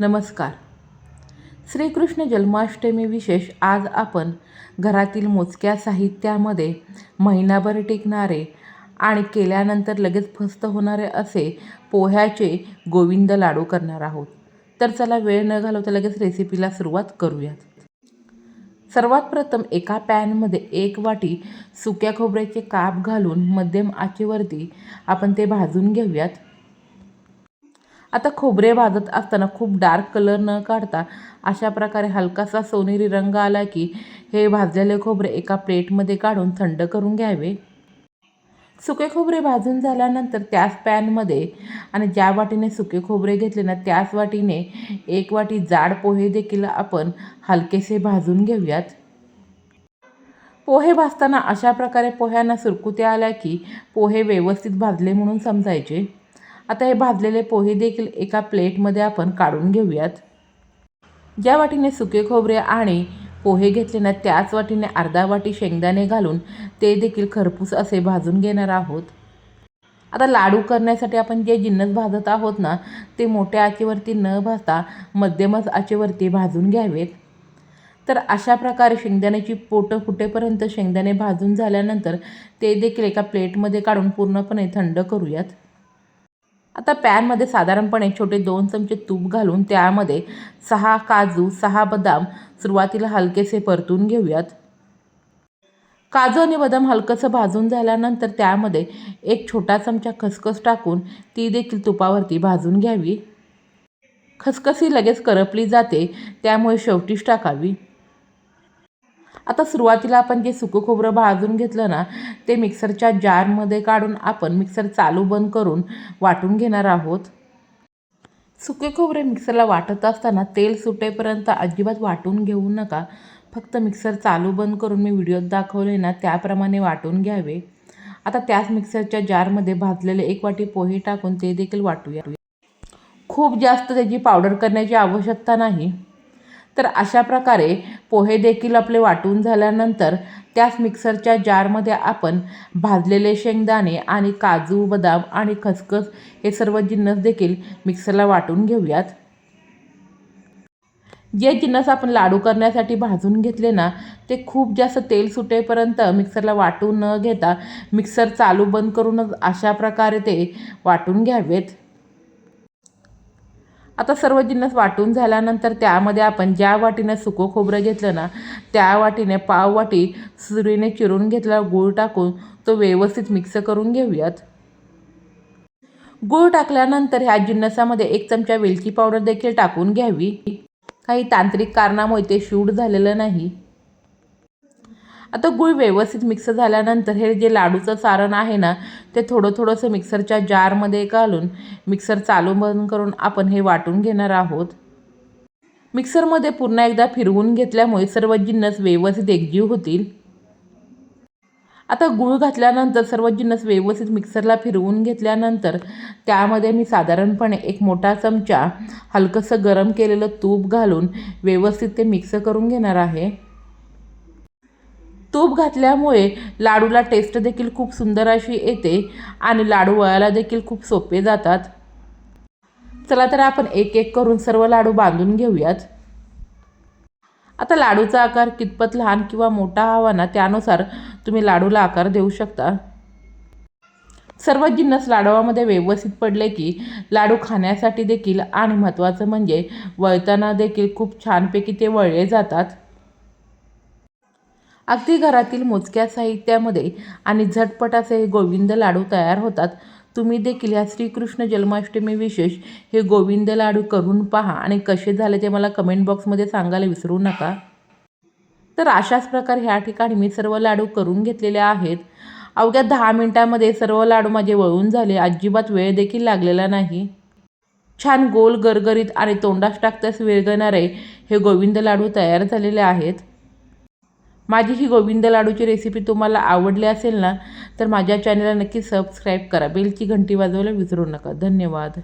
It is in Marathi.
नमस्कार. श्रीकृष्ण जन्माष्टमी विशेष आज आपण घरातील मोजक्या साहित्यामध्ये महिनाभर टिकणारे आणि केल्यानंतर लगेच फस्त होणारे असे पोह्याचे गोविंद लाडू करणार आहोत. तर चला वेळ न घालवता लगेच रेसिपीला सुरुवात करूयात. सर्वात प्रथम एका पॅनमध्ये एक वाटी सुक्या खोबऱ्याचे काप घालून मध्यम आचेवरती आपण ते भाजून घेऊयात. आता खोबरे भाजत असताना खूप डार्क कलर न काढता अशा प्रकारे हलकासा सोनेरी रंग आला की हे भाजलेले खोबरे एका प्लेटमध्ये काढून थंड करून घ्यावे. सुके खोबरे भाजून झाल्यानंतर त्याच पॅनमध्ये आणि ज्या वाटीने सुके खोबरे घेतले ना त्याच वाटीने एक वाटी जाड पोहे देखील आपण हलकेसे भाजून घेऊयात. पोहे भाजताना अशा प्रकारे पोह्यांना सुरकुत्या आल्या की पोहे व्यवस्थित भाजले म्हणून समजायचे. आता हे भाजलेले पोहे देखील एका प्लेटमध्ये आपण काढून घेऊयात. ज्या वाटीने सुके खोबरे आणि पोहे घेतले ना त्याच वाटीने अर्धा वाटी शेंगदाणे घालून ते देखील खरपूस असे भाजून घेणार आहोत. आता लाडू करण्यासाठी आपण जे जिन्नस भाजत आहोत ना ते मोठ्या आचेवरती न भाजता मध्यमच आचेवरती भाजून घ्यावेत. तर अशा प्रकारे शेंगदाण्याची पोटं फुटेपर्यंत शेंगदाणे भाजून झाल्यानंतर ते देखील एका प्लेटमध्ये काढून पूर्णपणे थंड करूयात. आता पॅनमध्ये साधारणपणे छोटे दोन चमचे तूप घालून त्यामध्ये सहा काजू सहा बदाम सुरुवातीला हलकेसे परतून घेऊयात. काजू आणि बदाम हलकंसं भाजून झाल्यानंतर त्यामध्ये एक छोटा चमचा खसखस टाकून ती देखील तुपावरती भाजून घ्यावी. खसखसी लगेच करपली जाते त्यामुळे शेवटीच टाकावी. आता सुरुवातीला आपण जे सुकं खोबरं भाजून घेतलं ना ते मिक्सरच्या जारमध्ये काढून आपण मिक्सर चालू बंद करून वाटून घेणार आहोत. सुके खोबरे मिक्सरला वाटत असताना तेल सुटेपर्यंत अजिबात वाटून घेऊ नका. फक्त मिक्सर चालू बंद करून मी व्हिडिओत दाखवले ना त्याप्रमाणे वाटून घ्यावे. आता त्याच मिक्सरच्या जारमध्ये भाजलेले एक वाटी पोहे टाकून ते देखील वाटूया. खूप जास्त त्याची पावडर करण्याची आवश्यकता नाही. तर अशा प्रकारे पोहे देखील आपले वाटून झाल्यानंतर त्याच मिक्सरच्या जारमध्ये आपण भाजलेले शेंगदाणे आणि काजू बदाम आणि खसखस हे सर्व जिन्नस देखील मिक्सरला वाटून घेऊयात. जे जिन्नस आपण लाडू करण्यासाठी भाजून घेतले ना ते खूप जास्त तेल सुटेपर्यंत मिक्सरला वाटून न घेता मिक्सर चालू बंद करूनच अशा प्रकारे ते वाटून घ्यावेत. आता सर्व जिन्नस वाटून झाल्यानंतर त्यामध्ये आपण ज्या वाटीने सुकं खोबरं घेतलं ना त्या वाटीने पाव वाटी सुरीने चिरून घेतला गूळ टाकून तो व्यवस्थित मिक्स करून घेऊयात. गूळ टाकल्यानंतर ह्या जिन्नसामध्ये एक चमचा वेलची पावडर देखील टाकून घ्यावी. काही तांत्रिक कारणामुळे ते शूट झालेलं नाही. आता गूळ व्यवस्थित मिक्स झाल्यानंतर हे जे लाडूचं सारण आहे ना ते थोडं थोडंसं मिक्सरच्या जारमध्ये घालून मिक्सर चालू बंद करून आपण हे वाटून घेणार आहोत. मिक्सरमध्ये पुन्हा एकदा फिरवून घेतल्यामुळे सर्व जिन्नस व्यवस्थित एकजीव होतील. आता गूळ घातल्यानंतर सर्व जिन्नस व्यवस्थित मिक्सरला फिरवून घेतल्यानंतर त्यामध्ये मी साधारणपणे एक मोठा चमचा हलकंसं गरम केलेलं तूप घालून व्यवस्थित ते मिक्स करून घेणार आहे. तूप घातल्यामुळे लाडूला टेस्ट देखील खूप सुंदर अशी येते आणि लाडू वळायला देखील खूप सोपे जातात. चला तर आपण एक एक करून सर्व लाडू बांधून घेऊयात. आता लाडूचा आकार कितपत लहान किंवा मोठा हवा ना त्यानुसार तुम्ही लाडूला आकार देऊ शकता. सर्व जिन्नस लाडवामध्ये व्यवस्थित पडले की लाडू खाण्यासाठी देखील आणि महत्त्वाचं म्हणजे वळताना देखील खूप छानपैकी ते वळले जातात. अगदी घरातील मोजक्या साहित्यामध्ये आणि झटपट असे हे गोविंद लाडू तयार होतात. तुम्ही देखील ह्या श्रीकृष्ण जन्माष्टमी विशेष हे गोविंद लाडू करून पहा आणि कसे झाले ते मला कमेंट बॉक्समध्ये सांगायला विसरू नका. तर अशाच प्रकारे ह्या ठिकाणी मी सर्व लाडू करून घेतलेले आहेत. अवघ्या दहा मिनटामध्ये सर्व लाडू माझे वळून झाले. अजिबात वेळ देखील लागलेला नाही. छान गोल गरगरीत आणि तोंडास टाकताच विरगणारे हे गोविंद लाडू तयार झालेले आहेत. माझी ही गोविंद लाडूची रेसिपी तुम्हाला आवडली असेल ना तर माझ्या चॅनलला नक्की सबस्क्राईब करा. बेलची घंटी वाजवायला विसरू नका. धन्यवाद.